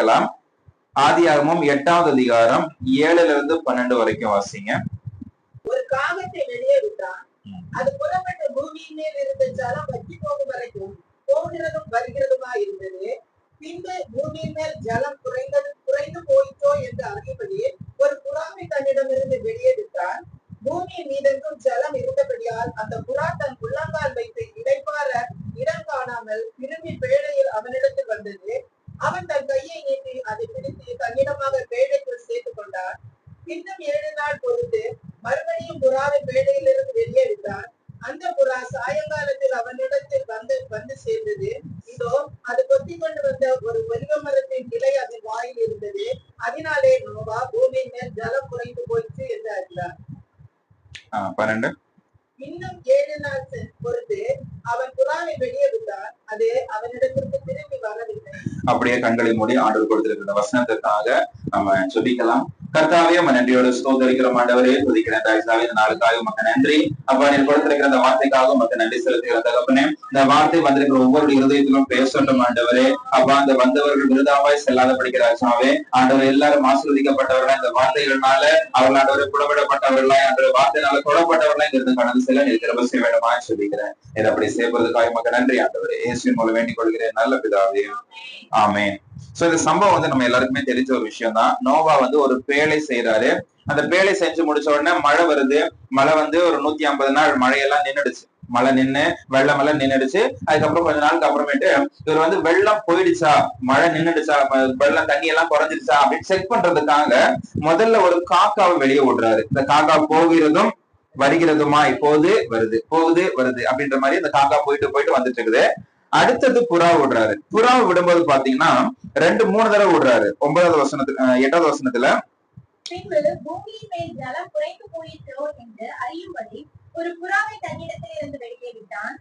ஜெபிக்கலாம் ஆதியாகமும் எட்டாவது அதிகாரம் ஏழுல இருந்து பன்னெண்டு வரைக்கும் வாசிங்க. ஒரு காகத்தை வெளியே விட்டான். அது புறப்பட்டு பூமியின் மேல் இருந்த ஜலம் வற்றி போகும் வரைக்கும் போகிறதும் வருகிறதுமா இருந்தது. பின்பு பூமியின் மேல் ஜலம் குறைந்தது குறைந்து போயிற்றோ என்று அறியபடி ஒரு புறாவை தன்னிடமிருந்து வெளியே விட்டான். பூமியின் மீதெங்கும் ஜலம் இருந்தபடியால் அந்த புறா தன் உள்ளங்கால் வைத்து இடைப்பார இடம் காணாமல் திரும்பி பேழையில் அவனிடத்தில் வந்தது. அவன் தன் கையை நீட்டி அதை பிடித்து தன்னிடமாக பேழைக்குள் சேர்த்துக் கொண்டான். இன்னும் ஏழு நாள் பொறுத்து மறுபடியும் புறாவை பேழையிலிருந்து வெளியே விட்டான் அந்த புறா சாயங்காலத்தில் அவனிடத்தில் வந்து வந்து சேர்ந்தது. இதோ அது கொத்தி கொண்டு வந்த ஒரு ஒலிவ மரத்தின் கிளை அதன் வாயில் இருந்தது. அதனாலே நோவா பூமியின் மேல் ஜலம் குறைந்து போயிற்று என்று அறிந்தார். பன்னெண்டு. இன்னும் ஏழு நாள் பொறுத்து அவன் புறாவை வெளியே விட்டான். அது அவனிடத்திற்கு திரும்பி வரவில்லை. அப்படியே கண்களை மூடி ஆண்டு கொடுத்திருக்கிற வசனத்திற்காக நம்ம சொல்லிக்கலாம் கர்த்தாவே உங்க நன்றியோடு ஸ்தோத்தரிக்கிறோம். ஆண்டவரே துதிக்கிறேன் தாய்சாவே இந்த நாளுக்காக உமக்கு நன்றி. அப்பா நீர் கொடுத்திருக்கிற அந்த வார்த்தைக்காக உமக்கு நன்றி செலுத்துகிற தகப்பனே இந்த வார்த்தை வந்திருக்கிற ஒவ்வொரு இருதயத்திலும் பேசட்டும் ஆண்டவரே. அப்பா அந்த வந்தவர்கள் விருதாவாய் செல்லாத படிக்கிறாச்சாவே ஆண்டவர் எல்லாரும் ஆசீர்வதிக்கப்பட்டவர்களா இந்த வார்த்தைகள்னால அவர்கள் ஆண்டவரை புலவிடப்பட்டவர்களா ஆண்டவர் வார்த்தையினால கொல்லப்பட்டவர்களா இங்கிருந்து கடந்து செல்ல நீ கிருபை செய்ய வேண்டுமா சொல்லிக்கிறேன். இதை அப்படி செய்வதற்காக உமக்கு நன்றி ஆண்டவரே. இயேசுவின் மூலம் வேண்டிக் கொள்கிறேன். நல்ல பிதாவே. ஆமே சோ இந்த சம்பவம் வந்து நம்ம எல்லாருக்குமே தெரிஞ்ச ஒரு விஷயம் தான் நோவா வந்து ஒரு பேழை செய்யறாரு அந்த பேழை செஞ்சு முடிச்ச உடனே மழை வருது. மழை வந்து ஒரு நூத்தி ஐம்பது நாள் மழையெல்லாம் நின்னுடுச்சு. மழை நின்னு வெள்ளம் எல்லாம் நின்னுடுச்சு. அதுக்கப்புறம் கொஞ்ச நாளுக்கு அப்புறமேட்டு இவர் வந்து வெள்ளம் போயிடுச்சா? மழை நின்னுடுச்சா? வெள்ளம் தண்ணி எல்லாம் குறைஞ்சிடுச்சா அப்படின்னு செக் பண்றதுக்காக முதல்ல ஒரு காக்காவை வெளியே விடுறாரு இந்த காக்கா போகிறதும் வருகிறதுமா? இப்போது வருது. போகுது வருது. அப்படின்ற மாதிரி இந்த காக்கா போயிட்டு போயிட்டு வந்துட்டு இருக்குது. அடுத்தது புறா விடுறாரு புறா விடும்போது பாத்தீங்கன்னா ரெண்டு மூணு தடவை விடுறாரு ஒன்பதாவது வசனத்துல எட்டாவது வசனத்துல பின்பு பூமியின் மேல் ஜலம் குறைந்து போயிற்றோ என்று அறியும்படி ஒரு புறாவை தன்னிடத்தில் இருந்து வெளியே விட்டான்.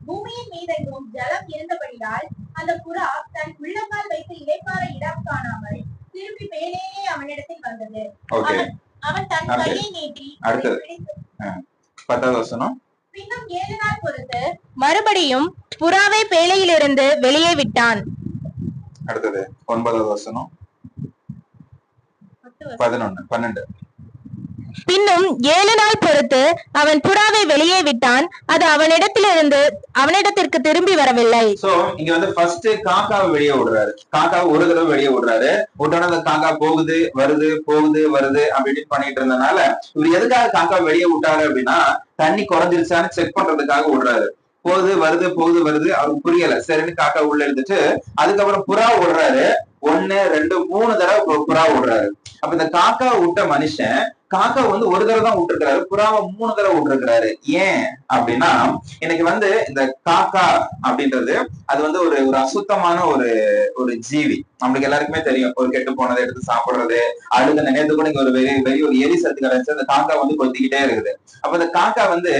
பூமியின் மீதெங்கும் ஜலம் இருந்தபடியால் அந்த புறா தன் உள்ளங்கால் வைத்து இளைப்பாற இடம் காணாமல் திரும்பி மேலேயே அவனிடத்தில் வந்தது. அவன் தன். கையை நீட்டி பத்தாவது வசனம். பின்னும் ஏழு நாள் பொறுத்து மறுபடியும் புறாவை பேழையிலிருந்து வெளியே விட்டான். அடுத்தது ஒன்பதாவது வசனம். பதினொன்னு பன்னெண்டு. பின்னும் ஏழு நாள் பொறுத்து அவன் புறாவை வெளியே விட்டான். அது அவனிடத்திலிருந்து அவனிடத்திற்கு திரும்பி வரவில்லை. சோ இங்க வந்து ஃபர்ஸ்ட் காக்காவை வெளியே விடுறாரு. காக்காவை ஒரு தடவை வெளியே விடுறாரு. உடனே அந்த காக்கா போகுது வருது போகுது வருது அப்படின்னு பண்ணிட்டு இருந்தனால இவர் எதுக்காக காக்கா வெளியே விட்டாரு அப்படின்னா தண்ணி குறைஞ்சிருச்சான்னு செக் பண்றதுக்காக விடுறாரு. போகுது வருது போகுது வருது அவருக்கு புரியல. சரின்னு காக்கா உள்ள இருந்துட்டு அதுக்கப்புறம் புறா விடுறாரு ஒண்ணு ரெண்டு மூணு தடவை புறா விடுறாரு அப்ப இந்த காக்கா விட்ட மனுஷன் காக்கா வந்து ஒரு தடவை தான் விட்டுருக்காரு புறாவை மூணு தடவை விட்டுருக்காரு ஏன் அப்படின்னா எனக்கு வந்து இந்த காக்கா அப்படின்றது அது வந்து ஒரு ஒரு அசுத்தமான ஒரு ஒரு ஜீவி. நம்மளுக்கு எல்லாருக்குமே தெரியும் ஒரு கெட்டு போனதை எடுத்து சாப்பிடுறது அழுத நினைத்து கூட இங்க ஒரு வெறி வெறி ஒரு எரி சத்து கிடைச்சு அந்த காக்கா வந்து கொத்திக்கிட்டே இருக்குது. அப்ப அந்த காக்கா வந்து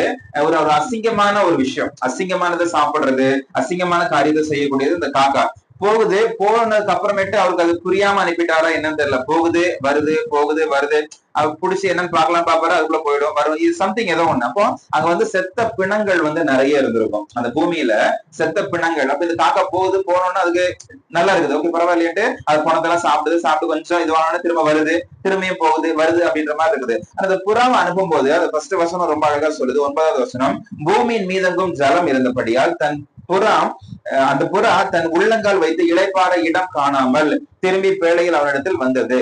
ஒரு ஒரு அசிங்கமான ஒரு விஷயம். அசிங்கமானதை சாப்பிடுறது அசிங்கமான காரியத்தை செய்யக்கூடியது இந்த காக்கா. போகுது போனதுக்கு அப்புறமேட்டு அவருக்கு அது புரியாம அனுப்பிட்டாரா என்னன்னு தெரியல. போகுது வருது போகுது வருது. அவர் புடிச்சு என்னன்னு பார்க்கலாம் பாப்பாரு அதுக்குள்ள போயிடும் வரும். இது சம்திங் ஏதோ ஒண்ணு. அப்போ அங்க வந்து செத்த பிணங்கள் வந்து நிறைய இருந்திருக்கும். அந்த பூமியில செத்த பிணங்கள். அப்ப இது காக்கா போகுது போனோம்னா அதுக்கு நல்லா இருக்குது. ஓகே பரவாயில்லையன்ட்டு அது பணத்தெல்லாம் சாப்பிடுது சாப்பிட்டு கொஞ்சம் இதுவான திரும்ப வருது திரும்பியும் போகுது வருது அப்படின்ற மாதிரி இருக்குது. அந்த புறாவை அனுப்பும் போது அது ஃபர்ஸ்ட் வசனம் ரொம்ப அழகா சொல்லுது. ஒன்பதாவது வசனம் பூமியின் மீதங்கும் ஜலம் இருந்தபடியால் தன் புறா அந்த புறா தன் உள்ளங்கால் வைத்து இளைப்பாற இடம் காணாமல் திரும்பி பேழையில் அவனிடத்தில் வந்தது.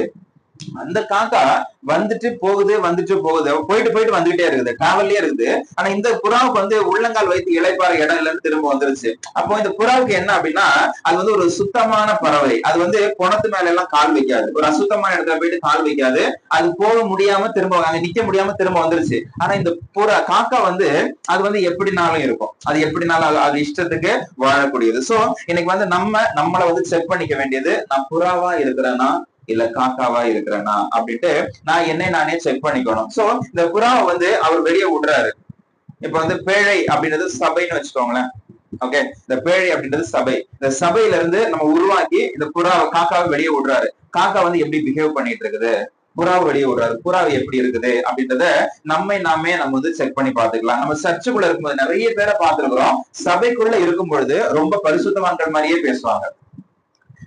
அந்த காக்கா வந்துட்டு போகுது வந்துட்டு போகுது. போயிட்டு போயிட்டு வந்துகிட்டே இருக்குது. டிராவல்லே இருக்குது. ஆனா இந்த புறாவுக்கு வந்து உள்ளங்கால் வைத்து இளைப்பாற இடம் இல்லைன்னு திரும்ப வந்துருச்சு. அப்போ இந்த புறாவுக்கு என்ன அப்படின்னா அது வந்து ஒரு சுத்தமான பறவை. அது வந்து குணத்து மேல எல்லாம் கால் வைக்காது. ஒரு அசுத்தமான இடத்துல போயிட்டு கால் வைக்காது. அது போக முடியாம திரும்ப அங்க நிக்க முடியாம திரும்ப வந்துருச்சு. ஆனா இந்த புறா காக்கா வந்து அது வந்து எப்படினாலும் இருக்கும். அது எப்படினாலும் அது- இஷ்டத்துக்கு வாழக்கூடியது. சோ இன்னைக்கு வந்து நம்ம நம்மளை வந்து செக் பண்ணிக்க வேண்டியது நான் புறாவா இருக்கிறேன்னா இல்ல காக்காவா இருக்கிறேனா அப்படின்ட்டு நான் என்னை நானே செக் பண்ணிக்கணும். சோ இந்த புறாவை வந்து அவர் வெளியே விடுறாரு. இப்ப வந்து பேழை அப்படின்றது சபைன்னு வச்சுக்கோங்களேன். ஓகே இந்த பேழை அப்படின்றது சபை. இந்த சபையில இருந்து நம்ம உருவாக்கி இந்த புறாவை காக்காவை வெளியே விடுறாரு. காக்கா வந்து எப்படி பிஹேவ் பண்ணிட்டு இருக்குது? புறாவை வெளியே விடுறாரு. புறாவை எப்படி இருக்குது? அப்படின்றத நம்மை நாமே நம்ம வந்து செக் பண்ணி பாத்துக்கலாம் நம்ம சர்ச்சுக்குள்ள இருக்கும்போது நிறைய பேரை பார்த்துருக்கிறோம். சபைக்குள்ள இருக்கும் பொழுது ரொம்ப பரிசுத்தவான்கள் மாதிரியே பேசுவாங்க.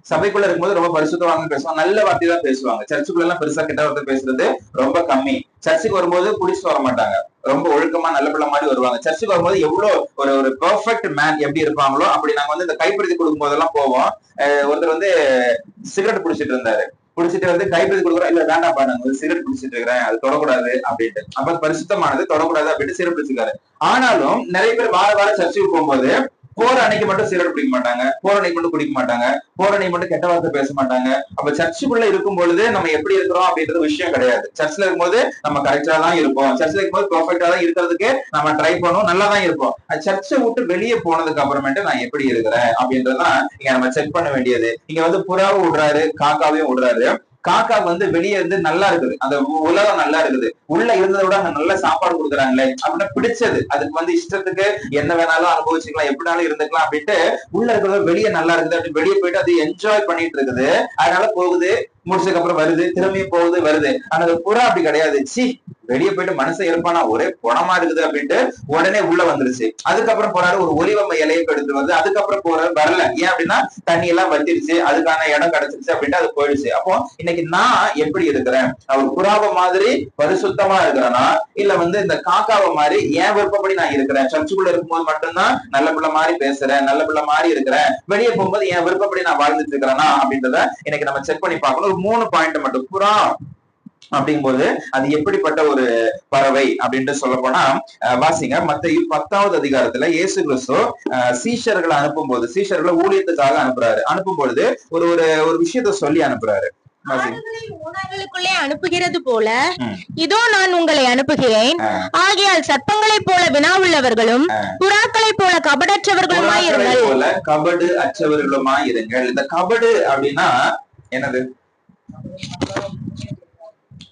சபைக்குள்ள இருக்கும்போது ரொம்ப பரிசுத்தவாங்க பேசுவாங்க. நல்ல வார்த்தை தான் பேசுவாங்க. சர்ச்சுக்குள்ள எல்லாம் பெருசா கெட்ட வார்த்தை பேசுறது ரொம்ப கம்மி. சர்ச்சுக்கு வரும்போது குடிச்சிட்டு வர மாட்டாங்க. ரொம்ப ஒழுக்கமா நல்ல பிள்ளை மாதிரி வருவாங்க. சர்ச்சுக்கு வரும்போது எவ்வளவு ஒரு ஒரு பெர்ஃபெக்ட் மேன் எப்படி இருப்பாங்களோ அப்படி நாங்க வந்து இந்த கைப்பிடித்து கொடுக்கும் போதெல்லாம் போவோம். அஹ் ஒருத்தர் வந்து சிகரெட் குடிச்சிட்டு இருந்தாரு. குடிச்சிட்டு வந்து கைப்பிடி கொடுக்குறோம் இல்ல வேண்டாம் பாருங்க சிகரெட் குடிச்சிட்டு இருக்கிறேன். அது தொடக்கூடாது அப்படின்ட்டு. அப்ப பரிசுத்தமானது தொடக்கூடாது அப்படின்ட்டு சிகரெட் பிடிச்சிருக்காரு. ஆனாலும் நிறைய பேர் வார வாரம் சர்ச்சுக்கு போகும்போது போற அன்னைக்கு மட்டும் சிகரெட் குடிக்க மாட்டாங்க. போற அன்னைக்கு மட்டும் குடிக்க மாட்டாங்க. போற அன்னைக்கு மட்டும் கெட்ட வார்த்தை பேச மாட்டாங்க. அப்ப சர்ச்சுக்குள்ள இருக்கும் பொழுது நம்ம எப்படி இருக்கிறோம் அப்படின்றது விஷயம் கிடையாது. சர்ச்ல இருக்கும்போது நம்ம கரெக்டா தான் இருப்போம். சர்ச்ல இருக்கும்போது பெர்ஃபெக்டா தான் இருக்கிறதுக்கு நம்ம ட்ரை பண்ணுவோம். நல்லா தான் இருப்போம். சர்ச்சை விட்டு வெளியே போனதுக்கு அப்புறமேட்டு நான் எப்படி இருக்கிறேன் அப்படின்றதான் இங்க நம்ம செக் பண்ண வேண்டியது. இங்க வந்து புறாவும் விடுறாரு காக்காவையும் விடுறாரு. காக்கா வந்து வெளியே இருந்து நல்லா இருக்குது. அந்த உலகம் நல்லா இருக்குது. உள்ள இருந்ததை விட அங்க நல்ல சாப்பாடு கொடுக்குறாங்களே அப்படின்னா பிடிச்சது. அதுக்கு வந்து இஷ்டத்துக்கு என்ன வேணாலும் அனுபவிச்சுக்கலாம் எப்படினாலும் இருந்துக்கலாம் அப்படின்ட்டு உள்ள இருக்கிறத வெளியே நல்லா இருக்குது. அப்படின்னு வெளியே போயிட்டு அது என்ஜாய் பண்ணிட்டு இருக்குது. அதனால போகுது. முடிச்சதுக்கு அப்புறம் வருது திரும்பியும் போகுது வருது. ஆனா அது புறா அப்படி கிடையாது. சி வெளியே போயிட்டு மனசை இருப்பானா ஒரே குணமா இருக்குது அப்படின்ட்டு உடனே உள்ள வந்துருச்சு. அதுக்கப்புறம் போறாரு ஒரு ஒலிவம்ம இலையை எடுத்து வந்து அதுக்கப்புறம் போறாரு வரல. ஏன் அப்படின்னா தண்ணி எல்லாம் வத்திருச்சு அதுக்கான இடம் கிடைச்சிருச்சு அப்படின்ட்டு அது போயிடுச்சு. அப்போ இன்னைக்கு நான் எப்படி இருக்கிறேன்? அவர் ஒரு புறாவை மாதிரி பரிசுத்தமா இருக்கிறேனா? இல்ல வந்து இந்த காக்காவை மாதிரி என் விருப்பப்படி நான் இருக்கிறேன்? சர்ச்சுக்குள்ள இருக்கும்போது மட்டும்தான் நல்ல பிள்ளை மாதிரி பேசுறேன் நல்ல பிள்ளை மாதிரி இருக்கிறேன். வெளியே போகும்போது என் விருப்பப்படி நான் வாழ்ந்துட்டு இருக்கிறேன்னா அப்படின்றத இன்னைக்கு நம்ம செக் பண்ணி பார்க்கணும். ஒரு மூணு பாயிண்ட் மட்டும். புறா அப்படிங்கும்போது அது எப்படிப்பட்ட ஒரு பறவை அப்படின்ட்டு சொல்ல போனா வாசிங்க. மத்திய பத்தாவது அதிகாரத்துல இயேசு கிறிஸ்து சீஷர்களை அனுப்பும்போது சீஷர்களை ஊழியத்துக்காக அனுப்புறாரு. அனுப்பும் பொழுது ஒரு ஒரு ஒரு விஷயத்த சொல்லி அனுப்புறாரு. ஓநாய்களுக்குள்ளே அனுப்புகிறது போல. இதோ நான் உங்களை அனுப்புகிறேன். ஆகையால் சர்ப்பங்களைப் போல வினாவுள்ளவர்களும் புறாக்களைப் போல கபடற்றவர்களுமாய் இருங்கள். போல கபடு அற்றவர்களுமா இருங்கள். இந்த கபடு அப்படின்னா என்னது?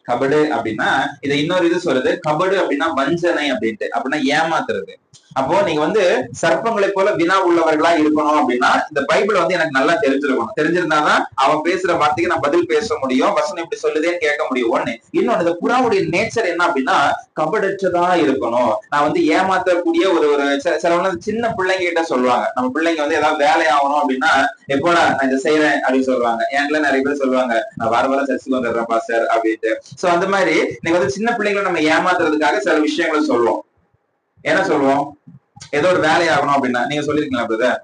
கபடு அப்படின்னா இதை இன்னொரு இது சொல்லுது. கபடு அப்படின்னா வஞ்சனை அப்படின்ட்டு. அப்படின்னா ஏமாத்துறது. அப்போ நீங்க வந்து சர்ப்பங்களை போல வினா உள்ளவர்களா இருக்கணும் அப்படின்னா இந்த பைபிள் வந்து எனக்கு நல்லா தெரிஞ்சிருக்கணும். தெரிஞ்சிருந்தாதான் அவன் பேசுற வார்த்தைக்கு நான் பதில் பேச முடியும் வசனம் இப்படி சொல்லுதேன்னு கேட்க முடியும். ஒண்ணு. இன்னொன்னு இந்த புறாவுடைய நேச்சர் என்ன அப்படின்னா கபடற்றதா இருக்கணும். நான் வந்து ஏமாத்தக்கூடிய ஒரு ஒரு சில- சின்ன பிள்ளைங்க கிட்ட சொல்லுவாங்க. நம்ம பிள்ளைங்க வந்து ஏதாவது வேலை ஆகணும் அப்படின்னா எப்போடா நான் இதை செய்யறேன் அப்படின்னு சொல்லுவாங்க. என்ல நிறைய பேர் சொல்லுவாங்க நான் வார வாரம் சர்ச்சுக்கு வந்துடுறேன் பாஸ்டர் அப்படின்ட்டு. சோ அந்த மாதிரி நீங்க வந்து சின்ன பிள்ளைங்களை நம்ம ஏமாத்துறதுக்காக சில விஷயங்களை சொல்லுவோம். என்ன சொல்லுவோம் ஏதோ ஒரு வேலையாகணும் அப்படின்னா நீங்க சொல்லிருக்கீங்களா பிரதர்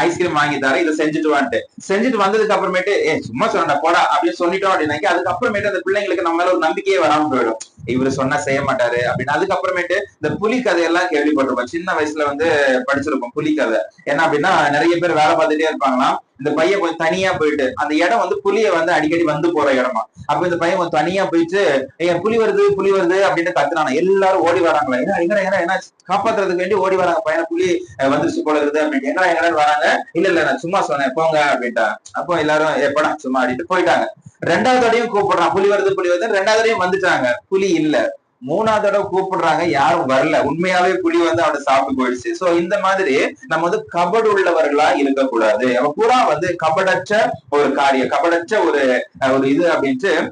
ஐஸ்கிரீம் வாங்கி தரேன் இதை செஞ்சுட்டு வான்ட்டு. செஞ்சுட்டு வந்ததுக்கு அப்புறமேட்டு ஏ சும்மா சொன்னா போடா அப்படின்னு சொல்லிட்டோம் அப்படின்னாக்கி அதுக்கப்புறமேட்டு அந்த பிள்ளைங்களுக்கு நம்ம மேல ஒரு நம்பிக்கையே வராம போயிடும். இவரு சொன்னா செய்ய மாட்டாரு அப்படின்னு. அதுக்கப்புறமேட்டு இந்த புலி கதையெல்லாம் கேள்விப்பட்டிருப்போம். சின்ன வயசுல வந்து படிச்சிருப்போம் புலி கதை. என்ன அப்படின்னா நிறைய பேர் வேலை பார்த்துட்டே இருப்பாங்களாம். இந்த பையன் கொஞ்சம் தனியா போயிட்டு அந்த இடம் வந்து புலிய வந்து அடிக்கடி வந்து போற இடமா. அப்ப இந்த பையன் கொஞ்சம் தனியா போயிட்டு ஏன் புலி வருது புலி வருது அப்படின்னு கத்துனாங்க எல்லாரும் ஓடி வராங்களா? ஏன்னா எங்க என்ன? காப்பாத்துறதுக்கு வேண்டி ஓடி வராங்க. பையனை புலி வந்துருச்சு போல இருக்குது அப்படின்னு எங்க எங்க வராங்க. இல்ல இல்ல நான் சும்மா சொன்னேன். போங்க அப்படின்ட்டா. அப்போ எல்லாரும் எப்படா சும்மா அப்படின்ட்டு போயிட்டாங்க. ரெண்டாவது தடையும் கூப்பிடுறான். புலி வருது புலி வருது ரெண்டாவது தடையும் வந்துட்டாங்க. புலி இல்ல. மூணாவது தடவை கூப்பிடுறாங்க யாரும் வரல. உண்மையாவே புலி வந்து அவனை சாப்பிட்டு போயிடுச்சு. சோ இந்த மாதிரி நம்ம வந்து கபடு உள்ளவர்களா இருக்கக்கூடாது. அப்ப புறா வந்து கபடற்ற ஒரு காரியம் கபடற்ற ஒரு ஒரு இது அப்படின்ட்டு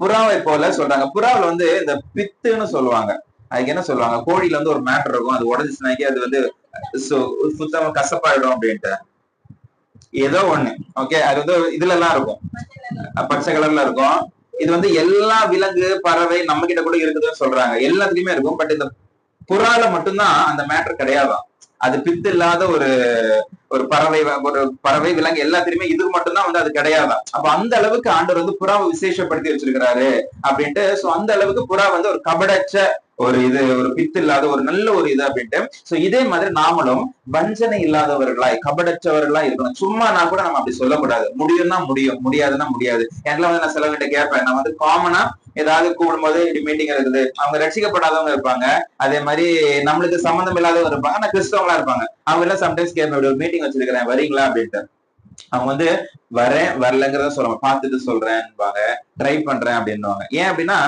புறாவை போல சொல்றாங்க. புறாவில் வந்து இந்த பித்துன்னு சொல்லுவாங்க. அதுக்கு என்ன சொல்லுவாங்க? கோழியில வந்து ஒரு மேட்டர் இருக்கும். அது உடஞ்சிச்சுனாக்கி அது வந்து சு- சுத்தமா கசப்பாயிடும் அப்படின்ட்டு. ஏதோ ஒண்ணு. ஓகே அது வந்து இதுல எல்லாம் இருக்கும். பச்சை கலர்ல இருக்கும். இது வந்து எல்லா விலங்கு பறவை நம்ம கிட்ட கூட இருக்குதுன்னு சொல்றாங்க. எல்லாத்துலயுமே இருக்கும். பட் இந்த புறால மட்டும்தான் அந்த மேட்டர் கிடையாதாம் அது பித்து இல்லாத ஒரு ஒரு பறவை ஒரு பறவை விலங்கு எல்லாத்துலயுமே இது மட்டும்தான் வந்து அது கிடையாதான் அப்ப அந்த அளவுக்கு ஆண்டவர் வந்து புறாவை விசேஷப்படுத்தி வச்சிருக்கிறாரு அப்படின்ட்டு சோ அந்த அளவுக்கு புறா வந்து ஒரு கபடச்ச ஒரு இது ஒரு பித்து இல்லாத ஒரு நல்ல ஒரு இது அப்படின்ட்டு. சோ இதே மாதிரி நாமளும் வஞ்சனை இல்லாதவர்களாய் கபடற்றவர்களாய் இருக்கணும். சும்மா நான் கூட நம்ம அப்படி சொல்லக்கூடாது. முடியும்னா முடியும் முடியாதுன்னா முடியாது. என்லாம் வந்து நான் சிலவங்கிட்ட கேட்பேன் நான் வந்து காமனா ஏதாவது கூடும்போது இப்படி மீட்டிங் இருக்குது. அவங்க ரசிக்கப்படாதவங்க இருப்பாங்க. அதே மாதிரி நம்மளுக்கு சம்மந்தம் இல்லாதவங்க இருப்பாங்க. ஆனா கிறிஸ்தவங்களா இருப்பாங்க. அவங்க எல்லாம் சம்டைம்ஸ் கேட்பேன் இப்படி ஒரு மீட்டிங் வச்சிருக்கிறேன். வரீங்களா? அப்படின்ட்டு. அவங்க வந்து வரேன் வரலங்கிறத சொல்லுவாங்க பார்த்துட்டு சொல்றேன்பாங்க. ட்ரை பண்றேன் அப்படின்னுவாங்க. ஏன் அப்படின்னா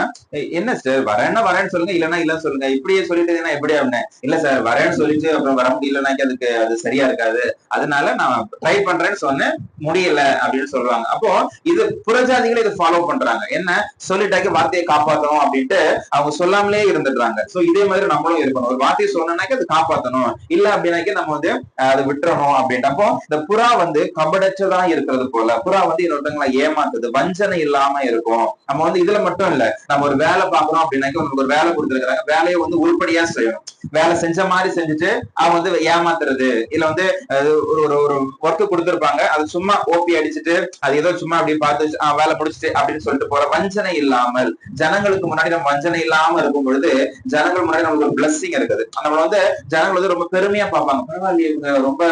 என்ன சார் வரேன்னா வரேன்னு சொல்லுங்க இல்லைன்னா இல்லைன்னு சொல்லுங்க. இப்படியே சொல்லிட்டு எப்படி அப்படின்னு இல்ல சார் வரேன்னு சொல்லிட்டு அப்புறம் வர முடியலனாக்கி அதுக்கு அது சரியா இருக்காது. அதனால நான் ட்ரை பண்றேன்னு சொன்னேன் முடியல அப்படின்னு சொல்லுவாங்க அப்போ இது புரஜாதிகளை இதை ஃபாலோ பண்றாங்க. என்ன? சொல்லிட்டாக்கி வார்த்தையை காப்பாற்றணும் அப்படின்ட்டு அவங்க சொல்லாமலே இருந்துடுறாங்க. சோ இதே மாதிரி நம்மளும் இருக்கணும். ஒரு வார்த்தையை சொன்னோம்னாக்கி அது காப்பாத்தணும். இல்ல அப்படின்னாக்கி நம்ம வந்து அதை விட்டுறணும் அப்படின்ட்டு. அப்போ இந்த புறா வந்து கபடச்சதா இருக்கிறது போல. புறா வந்து இன்னொருத்தங்களை ஏமாத்துது. வஞ்சனை இல்லாம இருக்கும். நம்ம வந்து இதுல மட்டும் இல்ல நம்ம ஒரு வேலை பாக்குறோம் அப்படின்னாக்க நமக்கு ஒரு வேலை கொடுத்துருக்காங்க வேலையை வந்து உருப்படியா செய்யணும். வேலை செஞ்ச மாதிரி செஞ்சுட்டு அவங்க வந்து ஏமாத்துறது. இல்ல வந்து ஒரு ஒரு ஒரு ஒர்க் கொடுத்துருப்பாங்க. அது சும்மா ஓபி அடிச்சுட்டு அது ஏதோ சும்மா அப்படி பார்த்து வேலை முடிச்சுட்டு அப்படின்னு சொல்லிட்டு போற வஞ்சனை இல்லாமல் ஜனங்களுக்கு முன்னாடி நம்ம வஞ்சனை இல்லாம இருக்கும் பொழுது ஜனங்கள் முன்னாடி நமக்கு ஒரு பிளஸ்ஸிங் இருக்குது. நம்ம வந்து ஜனங்கள் வந்து ரொம்ப பெருமையா பார்ப்பாங்க. பரவாயில்லையே இவங்க ரொம்ப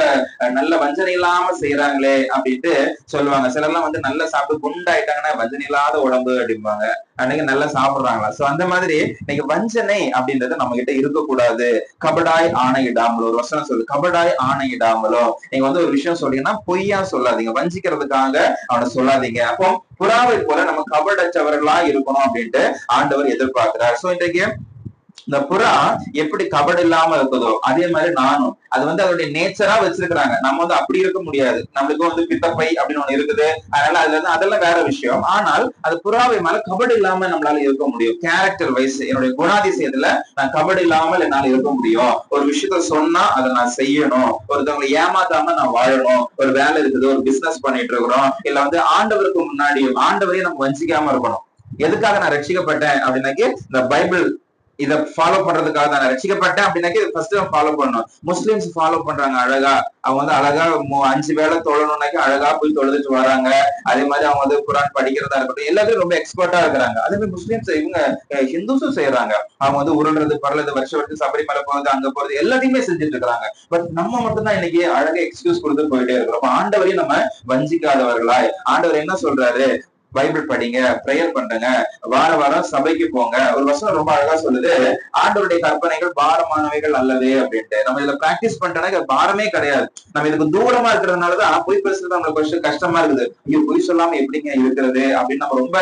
நல்ல வஞ்சனை இல்லாம செய்யறாங்களே அப்படின்ட்டு சொல்லுவாங்க. சிலர்லாம் வந்து நல்லா சாப்பிட்டு குண்டாயிட்டாங்கன்னா வஞ்சனை இல்லாத உடம்பு அப்படிம்பாங்க. அன்னைக்கு நல்லா சாப்பிடுறாங்களா? சோ அந்த மாதிரி இன்னைக்கு வஞ்சனை அப்படின்றது நம்ம கிட்ட இருக்கக்கூடாது. கபடாய் ஆணையிடாமலோ ஒரு வசனம் சொல்லு கபடாய் ஆணையிடாமலோ. நீங்க வந்து ஒரு விஷயம் சொல்றீங்கன்னா பொய்யா சொல்லாதீங்க. வஞ்சிக்கிறதுக்காக அவனை சொல்லாதீங்க. அப்போ புறாவை போல நம்ம கபடச்சவர்களா இருக்கணும் அப்படின்ட்டு ஆண்டவர் எதிர்பார்க்கிறார். சோ இன்றைக்கு இந்த புறா எப்படி கபடு இல்லாம இருக்குதோ அதே மாதிரி நானும். அது வந்து அதோடைய நேச்சரா வச்சிருக்கிறாங்க. நம்ம வந்து அப்படி இருக்க முடியாது. நம்மளுக்கு வந்து பித்தப்பை அப்படின்னு ஒண்ணு இருக்குது. அதனால அதுல இருந்து அதெல்லாம் வேற விஷயம். ஆனால் அது புறாவை மேல கபடு இல்லாம நம்மளால இருக்க முடியும். கேரக்டர் வைஸ் என்னுடைய குணாதிசயத்துல நான் கபடு இல்லாமல் என்னால இருக்க முடியும். ஒரு விஷயத்த சொன்னா அதை நான் செய்யணும். ஒருத்தவங்களை ஏமாத்தாம நான் வாழணும். ஒரு வேலை இருக்குது ஒரு பிசினஸ் பண்ணிட்டு இருக்கிறோம். இல்ல வந்து ஆண்டவருக்கு முன்னாடி ஆண்டவரையும் நம்ம வஞ்சிக்காம இருக்கணும். எதுக்காக நான் ரட்சிக்கப்பட்டேன் அப்படின்னாக்கி இந்த பைபிள் இத ஃபாலோ பண்றதுக்காக தான் ரசிக்கப்பட்டேன். அப்படின்னாக்கே அப்படின்னாக்கி ஃபர்ஸ்ட் ஃபாலோ பண்ணணும். முஸ்லிம்ஸ் ஃபாலோ பண்றாங்க அழகா. அவங்க வந்து அழகா அஞ்சு வேலை தொழணும்னாக்கி அழகா போய் தொழுதுட்டு வராங்க. அதே மாதிரி அவங்க வந்து குரான் படிக்கிறதா இருக்கட்டும் எல்லாத்தையும் ரொம்ப எக்ஸ்பர்ட்டா இருக்கிறாங்க. அதே மாதிரி முஸ்லிம்ஸ் இவங்க ஹிந்துஸும் செய்யறாங்க அவங்க வந்து உருள்றது பரலது வருஷம் வருஷம் சபரிமலை போறது அங்க போறது எல்லாத்தையுமே செஞ்சுட்டு இருக்காங்க பட் நம்ம மட்டும்தான் இன்னைக்கு அழகா எக்ஸ்கியூஸ் கொடுத்து போயிட்டே இருக்கிறோம். ஆண்டவரையும் நம்ம வஞ்சிக்காதவர்களாய். ஆண்டவர் என்ன சொல்றாரு? பைபிள் படிங்க ப்ரேயர் பண்றங்க வார வாரம் சபைக்கு போங்க. ஒரு வசனம் ரொம்ப அழகா சொல்லுது ஆண்டவருடைய கற்பனைகள் பாரமானவைகள் அல்லது அப்படின்ட்டு. நம்ம இதுல பிராக்டிஸ் பண்ணிட்டோம்னா பாரமே கிடையாது. நம்ம இதுக்கு தூரமா இருக்கிறதுனாலதான் பொய் பேசுறது நம்மளுக்கு கொஞ்சம் கஷ்டமா இருக்குது. ஐயோ பொய் சொல்லாம எப்படிங்க இருக்கிறது? அப்படின்னு நம்ம ரொம்ப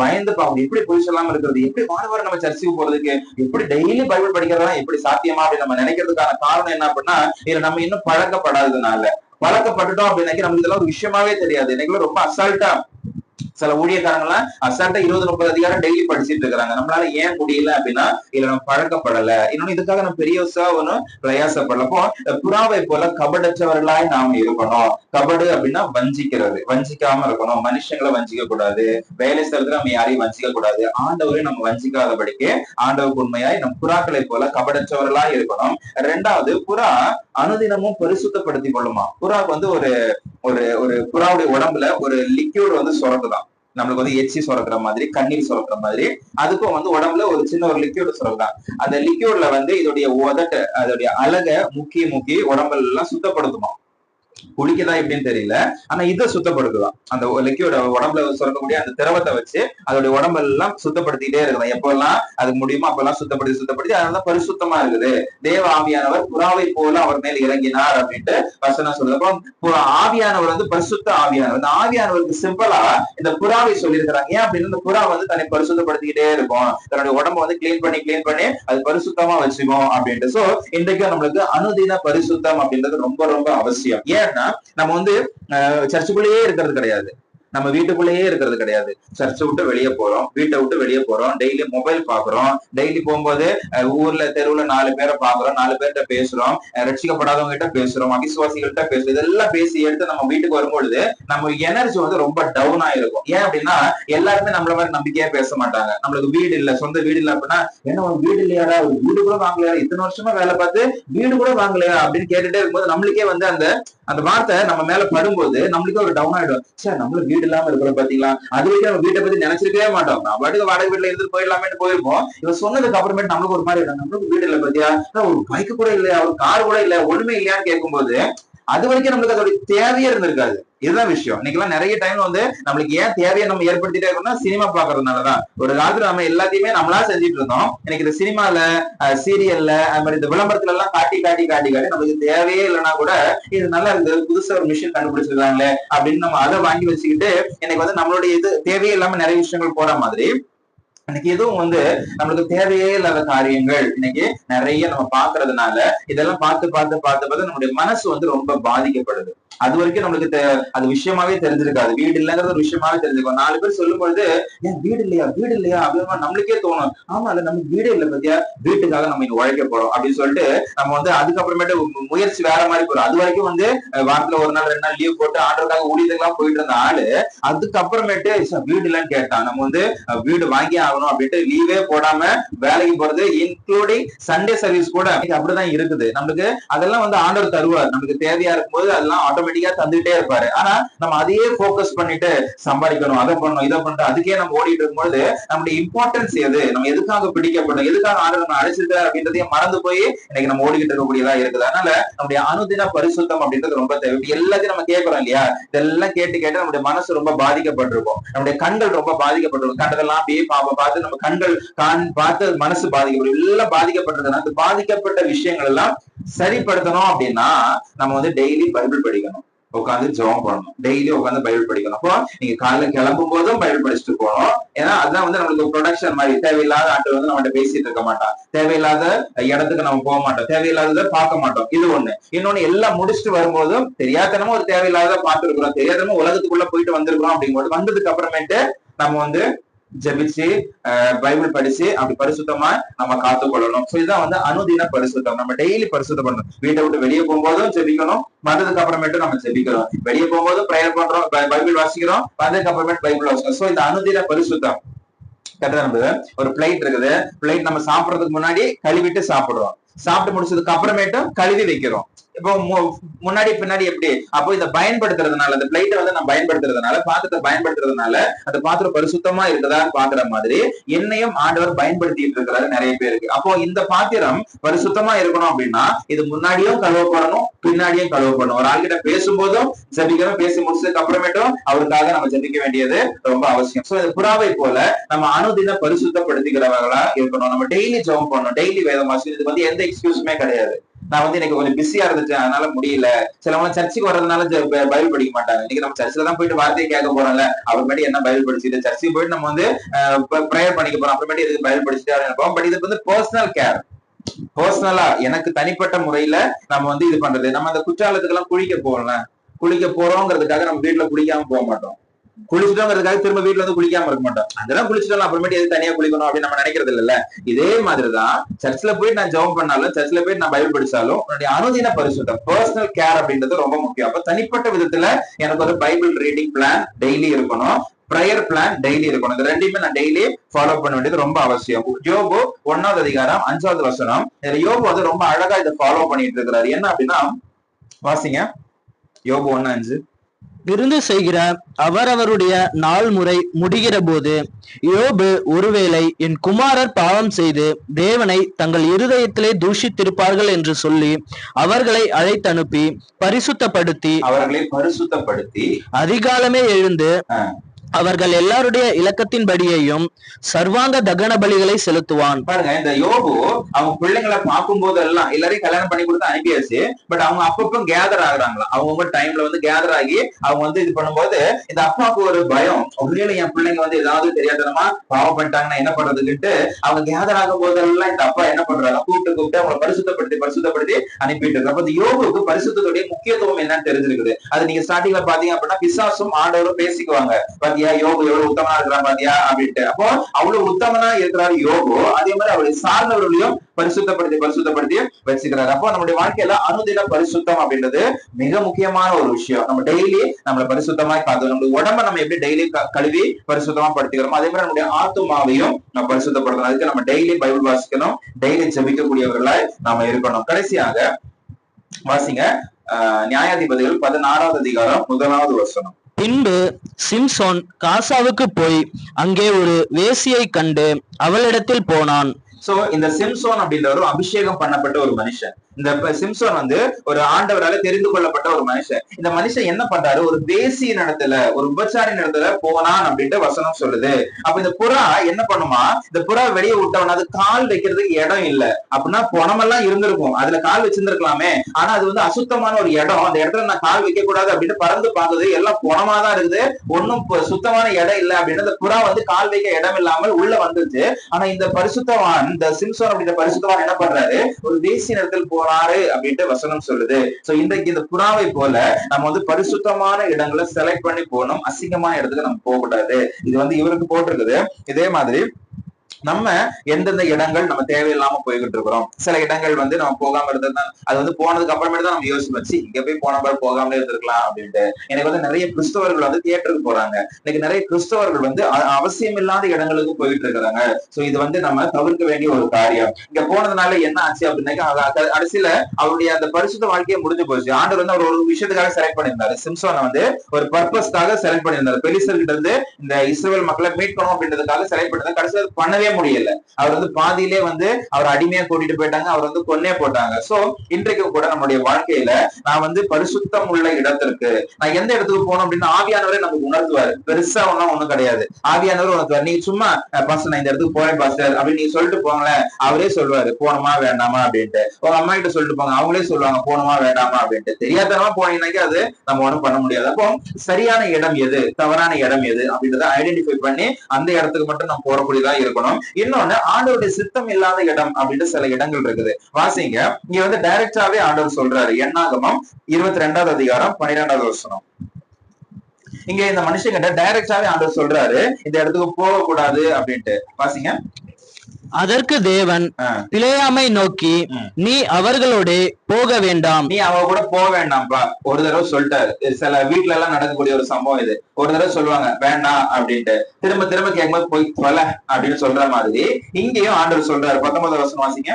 பயந்து பாக்கணும் எப்படி பொய் சொல்லாம இருக்கிறது? எப்படி வார வாரம் நம்ம சர்ச்சுக்கு போறதுக்கு? எப்படி டெய்லி பைபிள் படிக்கிறதா எப்படி சாத்தியமா அப்படின்னு நம்ம நினைக்கிறதுக்கான காரணம் என்ன அப்படின்னா இதுல நம்ம இன்னும் பழக்கப்படாததுனால. பழக்கப்பட்டுட்டோம் அப்படின்னாக்கி நமக்கு இதெல்லாம் ஒரு விஷயமாவே தெரியாது. இன்னைக்கு ரொம்ப அசால்ட்டா சில ஊழியக்காரங்களாம் அசால்ட்டா இருபது முப்பது அதிகாரம் டெய்லி படிச்சிட்டு இருக்காங்க நம்மளால ஏன் முடியல அப்படின்னா இதுல நம்ம பழக்கப்படல. இன்னொன்னு இதுக்காக நம்ம பெரிய ஒன்னும் பிரயாசப்படலப்போ புறாவை போல கபடற்றவர்களாய் நாம இருக்கணும். கபடு அப்படின்னா வஞ்சிக்கிறது. வஞ்சிக்காம இருக்கணும். மனுஷங்களை வஞ்சிக்க கூடாது வேலை செய்யறதுல நம்ம யாரையும் வஞ்சிக்க கூடாது ஆண்டவரையும் நம்ம வஞ்சிக்காதபடிக்கு ஆண்டவருக்கு உண்மையாய் நம் புறாக்களை போல கபடற்றவர்களாய் இருக்கணும். ரெண்டாவது புறா அனுதினமும் பரிசுத்தப்படுத்திக் கொள்ளுமா? புறாக்கு வந்து ஒரு ஒரு ஒரு புறாவுடைய உடம்புல ஒரு லிக்யூட் வந்து சுரக்குதான் நம்மளுக்கு வந்து எச்சி சுரக்கிற மாதிரி கண்ணீர் சுரக்கிற மாதிரி. அதுக்கும் வந்து உடம்புல ஒரு சின்ன ஒரு லிக்யூட் சுரக்குதான் அந்த லிக்யூட்ல வந்து இதோடைய உதட்ட அதோடைய அழக முக்கி முக்கி உடம்புல எல்லாம் சுத்தப்படுத்துமா குளிக்குதா எப்படின்னு தெரியல. ஆனா இதை சுத்தப்படுத்துதான் அந்த லெக்கியோட உடம்புல சுரக்கக்கூடிய அந்த திரவத்தை வச்சு அதோட உடம்பெல்லாம் சுத்தப்படுத்திட்டே இருக்கலாம் எப்பெல்லாம் அது முடியுமோ அப்பெல்லாம் சுத்தப்படுத்தி சுத்தப்படுத்தி அதனால பரிசுத்தமா இருக்குது. தேவ ஆவியானவர் புறாவை போல அவர் மேல் இறங்கினார் அப்படின்ட்டு வசனம் சொல்லுது. ஆவியானவர் வந்து பரிசுத்த ஆவியானவர். இந்த ஆவியானவருக்கு சிம்பிளா இந்த புறாவை சொல்லியிருக்கிறாங்க. ஏன் அப்படின்னு இந்த புறா வந்து தன்னை பரிசுத்தப்படுத்திக்கிட்டே இருக்கும். தன்னுடைய உடம்ப வந்து கிளீன் பண்ணி கிளீன் பண்ணி அது பரிசுத்தமா வச்சுக்கும் அப்படின்ட்டு. சோ இன்றைக்கு நம்மளுக்கு அனுதின பரிசுத்தம் அப்படின்றது ரொம்ப ரொம்ப அவசியம். ஏன் என்னன்னா நம்ம வந்து சர்ச்சுக்குள்ளேயே இருக்கிறது கிடையாது. நம்ம வீட்டுக்குள்ளேயே இருக்கிறது கிடையாது. சர்ச்சை விட்டு வெளியே போறோம். வீட்டை விட்டு வெளியே போறோம். டெய்லி மொபைல் பாக்குறோம் டெய்லி போகும்போது ஊர்ல தெருவுல நாலு பேரை பாக்குறோம் நாலு பேர்கிட்ட பேசுறோம். அஹ், ரட்சிக்கப்படாதவங்க கிட்ட பேசுறோம். அவிசுவாசிகள்கிட்ட பேசுறோம். இதெல்லாம் பேசி எடுத்து நம்ம வீட்டுக்கு வரும்பொழுது நம்ம எனர்ஜி வந்து ரொம்ப டவுன் ஆயிருக்கும் ஏன் அப்படின்னா எல்லாருமே நம்மள மாதிரி நம்பிக்கையா பேச மாட்டாங்க. நம்மளுக்கு வீடு இல்ல சொந்த வீடு இல்ல அப்படின்னா என்ன ஒரு வீடு இல்லையாடா? ஒரு வீடு கூட வாங்கலையா? இத்தனை வருஷமா வேலை பார்த்து வீடு கூட வாங்கலையா? அப்படின்னு கேட்டுட்டே இருக்கும்போது நம்மளுக்கே வந்து அந்த அந்த வார்த்தை நம்ம மேல படும்போது நம்மளுக்கே ஒரு டவுன் ஆயிடும். சார் நம்மளுக்கு வீடு இல்லாம இருக்கிறோம் பாத்தீங்களா? அது வரைக்கும் நம்ம வீட்டை பத்தி நினைச்சிருக்கவே மாட்டோம். நம்ம பாட்டுக்கு வாடகை வீட்டுல இருந்து போயிடலாமேன்னு போயிருப்போம். இவன் சொன்னதுக்கு அப்புறமேட்டு நம்மளுக்கு ஒரு மாதிரி நம்மளுக்கு வீடு இல்ல பாத்தியா? ஒரு பைக் கூட இல்லையா? ஒரு கார் கூட இல்ல ஒண்ணுமே இல்லையான்னு கேட்கும்போது அது வரைக்கும் நம்மளுக்கு அதோட தேவையே இருந்திருக்காது. இதுதான் விஷயம். இன்னைக்கெல்லாம் நிறைய டைம் வந்து நம்மளுக்கு ஏன் தேவையை நம்ம ஏற்படுத்திட்டே இருக்கோம்னா சினிமா பாக்குறதுனாலதான் ஒரு காலத்துல நம்ம எல்லாத்தையுமே நம்மளா செஞ்சுட்டு இருந்தோம். எனக்கு இந்த சினிமால சீரியல்ல அது மாதிரி இந்த விளம்பரத்துல எல்லாம் காட்டி காட்டி காட்டி காட்டி நமக்கு தேவையே இல்லைன்னா கூட இது நல்லா இருந்தது. புதுசா ஒரு மிஷின் கண்டுபிடிச்சிருக்காங்களே அப்படின்னு நம்ம அதை வாங்கி வச்சுக்கிட்டு எனக்கு வந்து நம்மளுடைய இது தேவையே இல்லாம நிறைய விஷயங்கள் போற மாதிரி. இன்னைக்கு எதுவும் வந்து நம்மளுக்கு தேவையே இல்லாத காரியங்கள் இன்னைக்கு நிறைய நம்ம பாக்குறதுனால இதெல்லாம் பார்த்து பார்த்து பார்த்து பார்த்து நம்மளுடைய மனசு வந்து ரொம்ப பாதிக்கப்படுது. அது வரைக்கும் நம்மளுக்கு தெ- அது விஷயமாவே தெரிஞ்சிருக்காது. வீடு இல்லைங்கிறது ஒரு விஷயமாவே தெரிஞ்சிருக்கும். நாலு பேர் சொல்லும் பொழுது ஏன் வீடு இல்லையா? வீடு இல்லையா? அப்படின்னு நம்மளுக்கே தோணும். ஆமா இல்ல நம்ம வீடே இல்லை பத்தியா? வீட்டுக்காக நம்ம இங்க உழைக்க போறோம் அப்படின்னு சொல்லிட்டு நம்ம வந்து அதுக்கப்புறமேட்டு முயற்சி வேற மாதிரி போறோம். அது வரைக்கும் வந்து வாரத்துல ஒரு நாள் ரெண்டு நாள் லீவ் போட்டு ஆண்டருக்காக ஊழியத்துக்கெல்லாம் போயிட்டு இருந்த ஆளு அதுக்கப்புறமேட்டு வீடு இல்லைன்னு கேட்டான். நம்ம வந்து வீடு வாங்கி ஆகணும் அப்படின்ட்டு லீவே போடாம வேலைக்கு போறது இன்க்ளூடிங் சண்டே சர்வீஸ் கூட அப்படிதான் இருக்குது. நம்மளுக்கு அதெல்லாம் வந்து ஆண்டவர் தருவார். நமக்கு தேவையா இருக்கும்போது அதெல்லாம் ஆட்டோமேட்டிக்கா தந்துட்டே இருப்பாரு. ஆனா நம்ம அதையே போக்கஸ் பண்ணிட்டு சம்பாதிக்கணும் அதை பண்ணணும் இதை பண்ணிட்டு அதுக்கே நம்ம ஓடிட்டு இருக்கும்போது நம்மளுடைய இம்பார்ட்டன்ஸ் எது? நம்ம எதுக்காக பிடிக்கப்படும் எதுக்காக ஆண்டவர் நம்ம அழைச்சிருக்காரு அப்படின்றதையும் மறந்து போய் இன்னைக்கு நம்ம ஓடிக்கிட்டு இருக்கக்கூடியதா இருக்குது. அதனால நம்முடைய அனுதின பரிசுத்தம் அப்படின்றது ரொம்ப தேவை. எல்லாத்தையும் நம்ம கேட்கிறோம் இல்லையா? இதெல்லாம் கேட்டு கேட்டு நம்முடைய மனசு ரொம்ப பாதிக்கப்பட்டிருக்கும். நம்முடைய கண்கள் ரொம்ப பாதிக்கப்பட்டிருக்கும். கண்டதெல்லாம் அப்படியே பாப்ப பார்த்து நம்ம கண்கள் கண் பார்த்து மனசு பாதிக்கப்படும். எல்லாம் பாதிக்கப்பட்டிருக்குன்னா அந்த பாதிக்கப்பட்ட விஷயங்கள் எல்லாம் சரிப்படுத்தணும் அப்படின்னா நம்ம வந்து டெய்லி பைபிள் படிக்கணும். உட்காந்து ஜெபம் பண்ணணும். டெய்லி உட்காந்து பைபிள் படிக்கணும். அப்போ நீங்க காலைல கிளம்பும் போதும் பைபிள் படிச்சுட்டு போகணும். ஏன்னா அதுதான் வந்து நம்மளுக்கு ப்ரொடக்ஷன் மாதிரி. தேவையில்லாத ஆட்கள் வந்து நம்மகிட்ட பேசிட்டு இருக்க மாட்டான் தேவையில்லாத இடத்துக்கு நம்ம போக மாட்டோம். தேவையில்லாததை பார்க்க மாட்டோம். இது ஒண்ணு. இன்னொன்னு எல்லாம் முடிச்சுட்டு வரும்போதும் தெரியாதனமும் ஒரு தேவையில்லாத பார்த்துருக்கிறோம். தெரியாதனமும் தெரியாதனமா உலகத்துக்குள்ள போயிட்டு வந்திருக்கிறோம் அப்படிங்கும்போது வந்ததுக்கு அப்புறமேட்டு நம்ம வந்து ஜெபிச்சு அஹ், பைபிள் படிச்சு அப்படி பரிசுத்தமா நம்ம காத்துக்கொள்ளணும். சோ இதுதான் வந்து அனுதின பரிசுத்தம். நம்ம டெய்லி பரிசுத்தம் பண்ணணும். வீட்டை விட்டு வெளியே போகும்போதும் ஜெபிக்கணும். வந்ததுக்கு அப்புறமேட்டு நம்ம ஜெபிக்கிறோம். வெளியே போகும்போது ப்ரேயர் பண்றோம் பைபிள் வாசிக்கிறோம். வந்ததுக்கு அப்புறமேட்டு பைபிள் வாசிக்கிறோம். சோ இந்த அனுதின பரிசுத்தம். கரெக்டா நம்ம ஒரு பிளேட் இருக்குது. பிளேட் நம்ம சாப்பிடுறதுக்கு முன்னாடி கழுவிட்டு சாப்பிடுறோம். சாப்பிட்டு முடிச்சதுக்கு அப்புறமேட்டும் கழுவி வைக்கிறோம். இப்போ மு- முன்னாடி பின்னாடி எப்படி? அப்போ இதை பயன்படுத்துறதுனால அந்த பிளைட்டை வந்து நான் பயன்படுத்துறதுனால பாத்திரத்தை பயன்படுத்துறதுனால அந்த பாத்திரம் பரிசுத்தமா இருக்குதான்னு பாக்குற மாதிரி என்னையும் ஆண்டவர் பயன்படுத்திட்டு இருக்கிறாரு நிறைய பேருக்கு. அப்போ இந்த பாத்திரம் பரிசுத்தமா இருக்கணும் அப்படின்னா இது முன்னாடியும் கழுவப்படணும் பின்னாடியும் கழுவப்படணும். ஒரு ஆள்கிட்ட பேசும்போதும் ஜபிக்கிறோம் பேசி முடிச்சதுக்கு அப்புறமேட்டும் அவருக்காக நம்ம ஜெபிக்க வேண்டியது ரொம்ப அவசியம். சோ இந்த புறாவை போல நம்ம அனுதின பரிசுத்தப்படுத்திக்கிறவர்களா இருக்கணும். நம்ம டெய்லி ஜபம் பண்ணணும். டெய்லி வேதம் வாசிக்கணும் இதுக்கு வந்து எந்த எக்ஸ்கியூஸுமே கிடையாது. நான் வந்து எனக்கு கொஞ்சம் பிஸியா இருந்துச்சு அதனால முடியல. சிலவங்க சர்ச்சுக்கு வர்றதுனால பைபிள் படிக்க மாட்டாங்க. இன்னைக்கு நம்ம சர்ச்சில் தான் போயிட்டு வார்த்தையை கேட்க போறோம்ல. அப்புறமேட்டு என்ன பைபிள் படிச்சுட்டு சர்ச்சுக்கு போயிட்டு நம்ம வந்து ப்ரேயர் பண்ணிக்க போறோம். அப்புறமேட்டு இதுக்கு பைபிள் படிச்சுட்டு இருப்போம் பட் இது வந்து பர்சனல் கேர் பர்சனலா எனக்கு தனிப்பட்ட முறையில நம்ம வந்து இது பண்றது. நம்ம அந்த குற்றாலத்துக்கு எல்லாம் குளிக்க போகல குளிக்க போறோங்கிறதுக்காக நம்ம வீட்டுல குளிக்காம போக மாட்டோம். குளிச்சிட்டோங்கிறதுக்காக திரும்ப வீட்டுல வந்து குளிக்காம இருக்க மாட்டோம். அதெல்லாம் குளிச்சிட்டோம் அப்புறமேட்டு எது தனியா குளிக்கணும் அப்படின்னு நம்ம நினைக்கிறது இல்ல இதே மாதிரிதான் சர்ச்ல போயிட்டு நான் ஜெபம் பண்ணாலும் சர்ச்ல போயிட்டு நான் பைபிள் படிச்சாலும் உன்னுடைய அனுதின பரிசுத்தம் பர்சனல் கேர் அப்படின்றது ரொம்ப முக்கியம். அப்ப தனிப்பட்ட விதத்துல எனக்கு ஒரு பைபிள் ரீடிங் பிளான் டெய்லி இருக்கணும். ப்ரேயர் பிளான் டெய்லி இருக்கணும். இந்த ரெண்டையுமே நான் டெய்லி ஃபாலோ பண்ண வேண்டியது ரொம்ப அவசியம். யோபு ஒன்னாவது அதிகாரம் அஞ்சாவது வசனம். இதுல யோபு வந்து ரொம்ப அழகா இதை ஃபாலோ பண்ணிட்டு இருக்கிறாரு. என்ன அப்படின்னா வாசிங்க. யோபு ஒன்னு அஞ்சு. விருந்து செய்கிற அவரவருடைய நாள் முறை முடிகிற போது யோபு ஒருவேளை என் குமாரர் பாவம் செய்து தேவனை தங்கள் இருதயத்திலே தூஷித்திருப்பார்கள் என்று சொல்லி அவர்களை அழைத்தனுப்பி பரிசுத்தப்படுத்தி அவர்களை பரிசுத்தப்படுத்தி அதிகாலமே எழுந்து. அவர்கள் எல்லாருடைய இலக்கத்தின்படியையும் சர்வாங்க தகன பலிகளை செலுத்துவான். பாருங்க இந்த யோபு அவங்க பிள்ளைங்களை பார்க்கும் போதெல்லாம் எல்லாரையும் கல்யாணம் பண்ணி கொடுத்து அனுப்பியாச்சு. பட் அவங்க அப்பப்போ கேதர் ஆகுறாங்களா? அவங்க டைம்ல வந்து கேதர் ஆகி அவங்க வந்து இது பண்ணும்போது இந்த அப்பாவுக்கு ஒரு பயம். ஒருவேளை என் பிள்ளைங்க வந்து ஏதாவது தெரியாதனமா பாவம் பண்ணிட்டாங்கன்னா என்ன பண்றதுக்குன்ட்டு அவங்க கேதர் ஆகும் போதெல்லாம் இந்த அப்பா என்ன பண்றாங்க கூப்பிட்டு கூப்பிட்டு அவங்களை பரிசுத்தப்படுத்தி பரிசுத்தப்படுத்தி அனுப்பிட்டு இருக்கு அப்ப இந்த யோபுக்கு பரிசுத்தத்துடைய முக்கியத்துவம் என்னன்னு தெரிஞ்சிருக்குது. அது நீங்க ஸ்டார்டிங்ல பாத்தீங்க அப்படின்னா பிசாசும் ஆண்டவரும் பேசிக்குவாங்க. பாத்தியா யோகு எவ்வளவு உத்தமனா இருக்கிறான் பாத்தியா அப்படின்ட்டு. அப்போ அவ்வளவு உத்தமனா இருக்கிறாரு யோகோ அதே மாதிரி அவருடைய சார்ந்தவர்களையும் பரிசுத்தப்படுத்தி பரிசுத்தப்படுத்தி வச்சுக்கிறாரு அப்போ நம்முடைய வாழ்க்கையில அனுதின பரிசுத்தம் அப்படின்றது மிக முக்கியமான ஒரு விஷயம். நம்ம டெய்லி நம்மள பரிசுத்தமா காத்து நம்மளுடைய உடம்ப நம்ம எப்படி டெய்லி கழுவி பரிசுத்தமா படுத்திக்கிறோமோ அதே மாதிரி நம்முடைய ஆத்துமாவையும் நம்ம பரிசுத்தப்படுத்தணும். அதுக்கு நம்ம டெய்லி பைபிள் வாசிக்கணும். டெய்லி ஜபிக்கக்கூடியவர்களாய் நாம இருக்கணும். கடைசியாக வாசிங்க. ஆஹ் நியாயாதிபதிகள் பதினாறாவது அதிகாரம் முதலாவது வசனம். பின்பு சிம்சோன் காசாவுக்கு போய் அங்கே ஒரு வேசியை கண்டு அவளிடத்தில் போனான். சோ இந்த சிம்சோன் அப்படின்றவர் அபிஷேகம் பண்ணப்பட்ட ஒரு மனுஷன். இந்த சிம்சோன் வந்து ஒரு ஆண்டவரால தெரிந்து கொள்ளப்பட்ட ஒரு மனுஷன். இந்த மனுஷன் என்ன பண்றாரு? ஒரு தேசிய நடத்துல ஒரு உபச்சாரி நடத்துல போனான் அப்படின்ட்டு வசனம் சொல்லுது. அப்ப இந்த புறா என்ன பண்ணுமா? இந்த புறா வெளியே விட்டவன அது கால் வைக்கிறதுக்கு இடம் இல்ல. அப்படின்னா பணமெல்லாம் இருந்திருக்கும். அதுல கால் வச்சிருந்திருக்கலாமே. ஆனா அது வந்து அசுத்தமான ஒரு இடம். அந்த இடத்துல நான் கால் வைக்க கூடாது அப்படின்னு பறந்து பார்த்தது எல்லாம் பணமா தான் இருக்குது ஒன்னும் சுத்தமான இடம் இல்ல அப்படின்னு அந்த புறா வந்து கால் வைக்க இடம் இல்லாமல் உள்ள வந்துச்சு ஆனா இந்த பரிசுத்தவான் இந்த சிம்சோன் அப்படின்ற பரிசுத்தவான் என்ன பண்றாரு? ஒரு தேசிய இடத்தில் போறாரு அப்படின்ட்டு வசனம் சொல்லுது. சோ இன்றைக்கு இந்த புறாவை போல நம்ம வந்து பரிசுத்தமான இடங்களை செலக்ட் பண்ணி போகணும். அசிங்கமான இடத்துக்கு நம்ம போக கூடாது இது வந்து இவருக்கு போட்டிருக்குது. இதே மாதிரி நம்ம எந்தெந்த இடங்கள் நம்ம தேவையில்லாம போய்கிட்டு இருக்கிறோம். சில இடங்கள் வந்து நம்ம போகாம இருந்தது அது வந்து போனதுக்கு அப்புறமேட்டு தான் நம்ம யோசிச்சு வச்சு இங்க போய் போன பாரு போகாமலே இருந்திருக்கலாம் அப்படின்ட்டு. எனக்கு வந்து நிறைய கிறிஸ்தவர்கள் வந்து தியேட்டருக்கு போறாங்க. இன்னைக்கு நிறைய கிறிஸ்தவர்கள் வந்து அவசியம் இல்லாத இடங்களுக்கு போயிட்டு இருக்கிறாங்க. சோ இது வந்து நம்ம தவிர்க்க வேண்டிய ஒரு காரியம். இங்க போனதுனால என்ன ஆச்சு அப்படின்னாக்கா கடைசியில அவருடைய அந்த பரிசுத்த வாழ்க்கையை முடிஞ்சு போச்சு. ஆண்டவர் வந்து அவர் ஒரு விஷயத்துக்காக செலக்ட் பண்ணியிருந்தாரு. சிம்சோனை வந்து ஒரு பர்பஸ்க்காக செலக்ட் பண்ணியிருந்தாரு. பெலிசர்கிட்ட இருந்து இந்த இஸ்ரேல் மக்களை மீட் பண்ணும் அப்படின்றதுக்காக செலக்ட் பண்ணிருந்தாரு கடைசியில் பண்ணவே பண்ணவே முடியல. அவர் வந்து பாதியிலே வந்து அவர் அடிமையா கூட்டிட்டு போயிட்டாங்க. அவர் வந்து கொன்னே போட்டாங்க. சோ இன்றைக்கு கூட நம்மளுடைய வாழ்க்கையில நான் வந்து பரிசுத்தம் உள்ள இடத்திற்கு நான் எந்த இடத்துக்கு போனோம் அப்படின்னு ஆவியானவரே நமக்கு உணர்த்துவாரு. பெருசா ஒன்னும் ஒண்ணும் கிடையாது. ஆவியானவர் உணர்த்துவார். நீங்க சும்மா பாஸ்டர் நான் இந்த இடத்துக்கு போறேன் பாஸ்டர் அப்படின்னு நீங்க சொல்லிட்டு போங்களேன். அவரே சொல்லுவாரு போனோமா வேண்டாமா? அப்படின்ட்டு. உங்க அம்மா கிட்ட சொல்லிட்டு போங்க. அவங்களே சொல்லுவாங்க போனோமா வேண்டாமா? அப்படின்ட்டு. தெரியாதனமா போனீங்கன்னாக்கா அது நம்ம ஒண்ணும் பண்ண முடியாது. அப்போ சரியான இடம் எது? தவறான இடம் எது? அப்படின்றத ஐடென்டிஃபை பண்ணி அந்த இடத்துக்கு மட்டும் நம்ம போறக்கூடியதா இருக்கணும். இன்னொன்னு ஆண்டவருடைய சித்தம் இல்லாத இடம் அப்படின்ட்டு சில இடங்கள் இருக்குது. வாசிங்க. இங்க வந்து டைரக்டாவே ஆண்டவர் சொல்றாரு. எண்ணாகமம் இருபத்தி ரெண்டாவது அதிகாரம் பன்னிரெண்டாவது வருஷம் இங்க இந்த மனுஷங்கிட்ட டைரக்டாவே ஆண்டவர் சொல்றாரு. இந்த இடத்துக்கு போக கூடாது அப்படின்ட்டு. வாசிங்க. அதற்கு தேவன். பிழையாமை நோக்கி. நீ அவர்களோட போக வேண்டாம். நீ அவ கூட போக வேண்டாம்ப்பா. ஒரு தடவை சொல்லிட்டாரு. சில வீட்ல எல்லாம் நடக்கக்கூடிய ஒரு சம்பவம் இது. ஒரு தடவை சொல்லுவாங்க வேண்டாம் அப்படின்ட்டு. திரும்ப திரும்ப கேட்கும்போது போய் தொலை அப்படின்னு சொல்ற மாதிரி இங்கேயும் ஆண்டவர் சொல்றாரு. பத்தொன்பது வருஷம் வாசிங்க.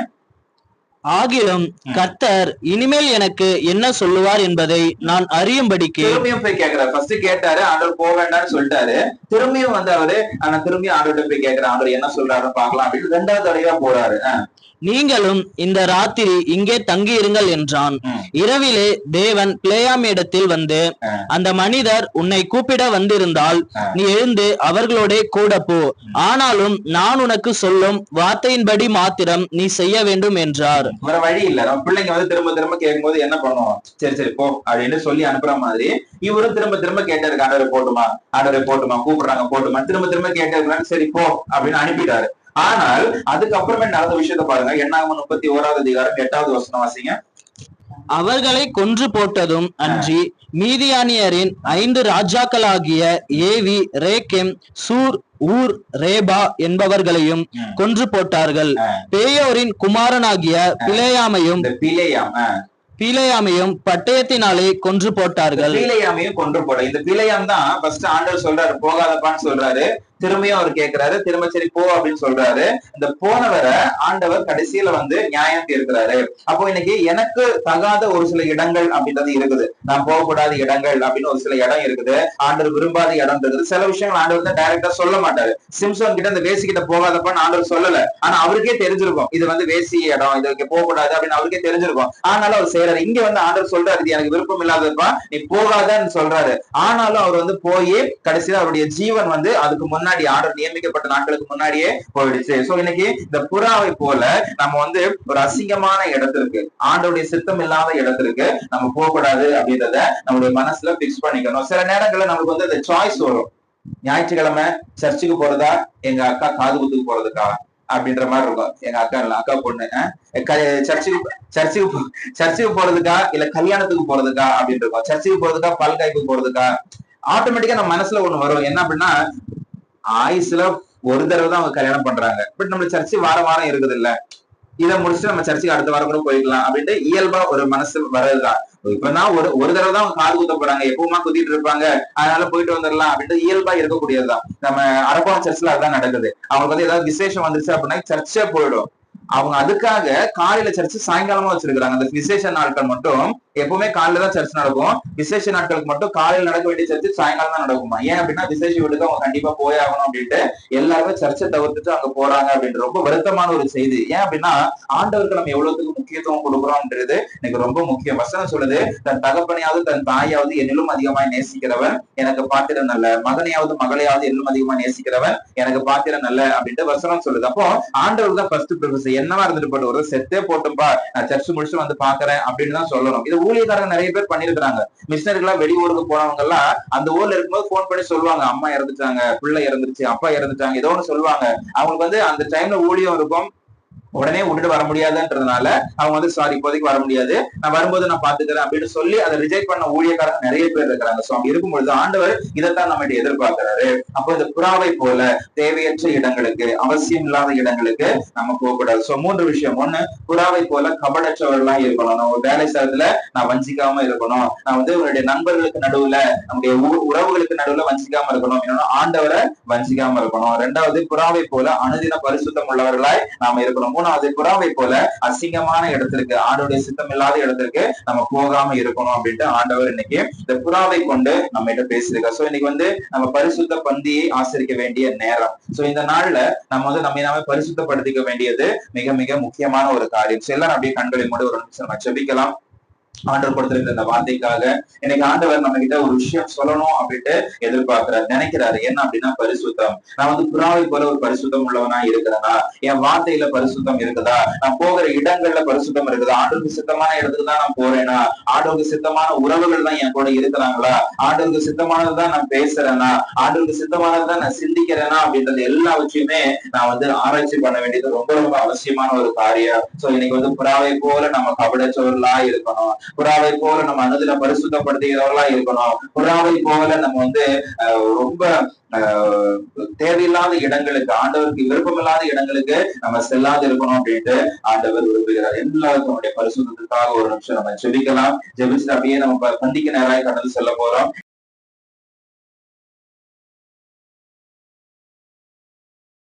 ஆகிலும் கர்த்தர் இனிமேல் எனக்கு என்ன சொல்லுவார் என்பதை நான் அறியும்படிக்கு திரும்பியும் போய் கேக்குறாரு ஃபர்ஸ்ட் கேட்டாரு ஆண்டவர் போக வேண்டாம்னு சொல்லிட்டாரு. திரும்பியும் வந்து அவரு ஆனா திரும்பியும் ஆண்டவர்கிட்ட போய் கேக்குறாரு ஆண்டவர் என்ன சொல்றாருன்னு பார்க்கலாம். அப்படின்னு ரெண்டாவது தடவையா போறாரு. நீங்களும் இந்த ராத்திரி இங்கே தங்கியிருங்கள் என்றான். இரவிலே தேவன் பிளேயாமிடத்தில் வந்து ஆ. அந்த மனிதர் உன்னை கூப்பிட வந்திருந்தால். நீ எழுந்து அவர்களோட கூட போ. ஆனாலும் நான் உனக்கு சொல்லும் வார்த்தையின்படி மாத்திரம் நீ செய்ய வேண்டும் என்றார். வேற வழி இல்ல. நம்ம பிள்ளைங்க வந்து திரும்ப திரும்ப கேட்கும்போது என்ன பண்ணுவோம்? சரி சரி போ அப்படின்னு சொல்லி அனுப்புற மாதிரி இவரும் திரும்ப திரும்ப கேட்டாரு ஆண்டவரை போட்டுமா? ஆண்டவரை போட்டுமா? கூப்பிடுறாங்க போட்டுமா? திரும்ப திரும்ப கேட்டாரு சரி போ அப்படின்னு அனுப்பிட்டாரு. ஆனால் அதுக்கப்புறமே நடந்த விஷயத்த பாருங்க. எண்ணாம முப்பத்தி ஓராவது அதிகாரம் எட்டாவது வசனம் வாசிங்க. அவர்களை கொன்று போட்டதும் அன்றி மீதியானியரின் ஐந்து ராஜாக்களாகிய ஏவி ரேக்கெம் சூர் ஊர் ரேபா என்பவர்களையும். கொன்று போட்டார்கள். பேயோரின் குமாரனாகிய பிளேயாமையும் பிலேயாமையும் பட்டயத்தினாலே கொன்று போட்டார்கள். பீலையாமையும் கொன்று போட இந்த பீலையாம் தான் ஃபர்ஸ்ட் ஆண்டவர் சொல்றாரு போகாதப்பான்னு சொல்றாரு. திரும்பியும் அவர் கேட்கிறாரு திரும்ப சரி போ அப்படின்னு சொல்றாரு. இந்த போனவரை ஆண்டவர் கடைசியில வந்து நியாயம் தீர்க்கிறாரு அப்போ இன்னைக்கு எனக்கு தகாத ஒரு சில இடங்கள் அப்படின்றது இருக்குது. நான் போகக்கூடாத இடங்கள் அப்படின்னு ஒரு சில இடம் இருக்குது. ஆண்டவர் விரும்பாத இடம் இருக்குது. சில விஷயங்கள் ஆண்டவர் வந்து டைரக்டா சொல்ல மாட்டாரு. சிம்சோன் கிட்ட இந்த வேசி கிட்ட போகாதப்பான்னு ஆண்டவர் சொல்லல. ஆனா அவருக்கே தெரிஞ்சிருக்கும். இது வந்து வேசி இடம் இது போகக்கூடாது அப்படின்னு அவருக்கே தெரிஞ்சிருக்கும். ஆனாலும் அவர் செய்யறாரு இங்க வந்து ஆண்டவர் சொல்றாரு இது எனக்கு விருப்பம் இல்லாதப்பா நீ போகாதன்னு சொல்றாரு. ஆனாலும் அவர் வந்து போய் கடைசியில அவருடைய ஜீவன் வந்து அதுக்கு முன்னாடி முன்னாடி ஆர்டர் நியமிக்கப்பட்ட நாட்களுக்கு முன்னாடியே போயிடுச்சு. சோ இன்னைக்கு இந்த புறாவை போல நம்ம வந்து ஒரு அசிங்கமான இடத்திற்கு ஆண்டோடைய சித்தம் இல்லாத இடத்திற்கு நம்ம போகக்கூடாது அப்படின்றத நம்மளுடைய மனசுல பிக்ஸ் பண்ணிக்கணும். சில நேரங்கள்ல நமக்கு வந்து அந்த சாய்ஸ் வரும். ஞாயிற்றுக்கிழமை சர்ச்சுக்கு போறதா? எங்க அக்கா காது குத்துக்கு போறதுக்கா? அப்படின்ற மாதிரி இருக்கும். எங்க அக்கா இல்ல அக்கா பொண்ணு சர்ச்சுக்கு சர்ச்சுக்கு சர்ச்சுக்கு போறதுக்கா? இல்ல கல்யாணத்துக்கு போறதுக்கா? அப்படின்னு இருக்கும். சர்ச்சுக்கு போறதுக்கா? பல்காய்க்கு போறதுக்கா? ஆட்டோமேட்டிக்கா நம்ம மனசுல ஒண்ணு வரும். என்ன அப்படின்னா ஆயுசுல ஒரு தடவை தான் அவங்க கல்யாணம் பண்றாங்க. பட் நம்ம சர்ச்சு வாரம் வாரம் இருக்குது இல்ல இதை முடிச்சுட்டு நம்ம சர்ச்சுக்கு அடுத்த வாரம் கூட போயிக்கலாம் அப்படின்ட்டு இயல்பா ஒரு மனசு வர்றதுதான் இப்பதான் ஒரு ஒரு தடவை தான் அவங்க காது குத்த போறாங்க. எப்பவுமா குத்திட்டு இருப்பாங்க. அதனால போயிட்டு வந்துடலாம் அப்படின்ட்டு இயல்பா இருக்கக்கூடியதுதான் நம்ம அரப்பான் சர்ச்ல அதான் நடக்குது. அவங்களுக்கு வந்து ஏதாவது விசேஷம் வந்துருச்சு அப்படின்னா சர்ச்சே போயிடும். அவங்க அதுக்காக காலையில சர்ச்சு சாயங்காலமா வச்சிருக்கிறாங்க. அந்த விசேஷ நாட்கள் மட்டும் எப்பவுமே காலையில தான் சர்ச் நடக்கும். விசேஷ நாட்களுக்கு மட்டும் காலையில் நடக்க வேண்டிய சர்ச்சு சாயங்காலம் தான் நடக்குமா? ஏன் அப்படின்னா விசேஷ வீட்டுக்கு அவங்க கண்டிப்பா போய் ஆகணும் அப்படின்ட்டு எல்லாருமே சர்ச்சை தவிர்த்துட்டு அங்க போறாங்க அப்படின்ற ரொம்ப வருத்தமான ஒரு செய்தி. ஏன் அப்படின்னா ஆண்டவருக்கு நம்ம எவ்வளவுக்கு முக்கியத்துவம் கொடுக்குறோம்ன்றது எனக்கு ரொம்ப முக்கியம். வசனம் சொல்லுது தன் தகப்பனையாவது தன் தாயாவது என்னிலும் அதிகமாய் நேசிக்கிறவன் எனக்கு பாத்திரம் நல்ல. மகனையாவது மகளையாவது என்னும் அதிகமா நேசிக்கிறவன் எனக்கு பாத்திரம் நல்ல. அப்படின்ட்டு வசனம் சொல்லுது. அப்போ ஆண்டவர் தான் ஃபர்ஸ்ட் ப்ரிஃபரன்ஸ் என்னவா இருந்துட்டு போட்டு ஒரு செத்தே போட்டும்பா நான் சர்ச் முடிச்சு வந்து பாக்குறேன் அப்படின்னு தான் சொல்லணும். இது ஊழியக்காரங்க நிறைய பேர் பண்ணிருக்காங்க மிஷினரிகளா வெளியூருக்கு போனவங்க எல்லாம் அந்த ஊர்ல இருக்கும்போது போன் பண்ணி சொல்லுவாங்க அம்மா இறந்துட்டாங்க பிள்ளை இறந்துருச்சு அப்பா இறந்துட்டாங்க ஏதோ ஒன்னு சொல்லுவாங்க. அவங்களுக்கு வந்து அந்த டைம்ல ஊழியம் இருக்கும். உடனே விட்டுட்டு வர முடியாதுன்றதுனால அவங்க வந்து சாரி இப்போதைக்கு வர முடியாது. நான் வரும்போது நான் பாத்துக்கிறேன் அப்படின்னு சொல்லி அதை ரிஜெக்ட் பண்ண ஊழியக்காரங்க நிறைய பேர் இருக்கிறாங்க. சோ அப்படி இருக்கும்பொழுது ஆண்டவர் இதைத்தான் நம்ம எதிர்பார்க்கிறாரு. அப்போ இந்த புறாவை போல தேவையற்ற இடங்களுக்கு அவசியம் இல்லாத இடங்களுக்கு நம்ம போகக்கூடாது. சோ மூன்று விஷயம். ஒண்ணு புறாவை போல கபடற்றவர்களா இருக்கணும். நம்ம ஒரு வேலை ஸ்தலத்துல நான் வஞ்சிக்காம இருக்கணும். நான் வந்து உன்னுடைய நண்பர்களுக்கு நடுவுல நம்முடைய உ- உறவுகளுக்கு நடுவுல வஞ்சிக்காம இருக்கணும். இன்னொன்னு ஆண்டவரை வஞ்சிக்காம இருக்கணும். ரெண்டாவது புறாவை போல அனுதின பரிசுத்தம் உள்ளவர்களாய் நாம இருக்கணும். மூணாவது புறாவை போல அசிங்கமான இடத்திற்கு ஆண்டோடைய சித்தம் இல்லாத இடத்திற்கு நம்ம போகாம இருக்கணும் அப்படின்ட்டு ஆண்டவர் இன்னைக்கு இந்த புறாவை கொண்டு நம்ம கிட்ட பேசியிருக்கார். சோ இன்னைக்கு வந்து நம்ம பரிசுத்த பந்தியை ஆசிரிக்க வேண்டிய நேரம். சோ இந்த நாள்ல நம்ம வந்து நம்ம நாம பரிசுத்தப்படுத்திக்க வேண்டியது மிக மிக முக்கியமான ஒரு காரியம். சோ எல்லாரும் அப்படியே கண்களை மூடி ஒரு நிமிஷம் நம்ம செபிக்கலாம் ஆண்டவர் கொடுத்திருக்கிற இந்த வார்த்தைக்காக இன்னைக்கு ஆண்டவர் நம்ம கிட்ட ஒரு விஷயம் சொல்லணும் அப்படின்ட்டு எதிர்பார்க்கிறார் நினைக்கிறாரு. என்ன அப்படின்னா பரிசுத்தம். நான் வந்து புறாவை போல ஒரு பரிசுத்தம் உள்ளவனா இருக்கிறனா? என் வார்த்தையில பரிசுத்தம் இருக்குதா? நான் போகிற இடங்கள்ல பரிசுத்தம் இருக்குதா? ஆண்டவருக்கு சித்தமான இடத்துக்கு தான் நான் போறேனா? ஆண்டவருக்கு சித்தமான உறவுகள் தான் என் கூட இருக்கிறாங்களா? ஆண்டவருக்கு சித்தமானதுதான் நான் பேசுறேனா? ஆண்டவருக்கு சித்தமானதுதான் நான் சிந்திக்கிறேனா? அப்படின்றது எல்லா விஷயமே நான் வந்து ஆராய்ச்சி பண்ண வேண்டியது ரொம்ப ரொம்ப அவசியமான ஒரு காரியம். சோ இன்னைக்கு வந்து புறாவை போல நம்ம கபடச்சவர்களா இருக்கணும். புறாவை போல நம்ம மனதுல பரிசுத்தப்படுத்துகிறவர்களா இருக்கணும். புறாவை போல நம்ம வந்து அஹ், ரொம்ப அஹ், தேவையில்லாத இடங்களுக்கு ஆண்டவருக்கு விருப்பமில்லாத இடங்களுக்கு நம்ம செல்லாது இருக்கணும் அப்படின்ட்டு ஆண்டவர் விரும்புகிறார். எல்லாருக்கும் நம்முடைய பரிசுத்தத்துக்காக ஒரு நிமிஷம் நம்ம ஜெபிக்கலாம். ஜெபிச்சுட்டு அப்படியே நம்ம ப- பந்திக்கு நேராக கடந்து செல்ல போறோம்.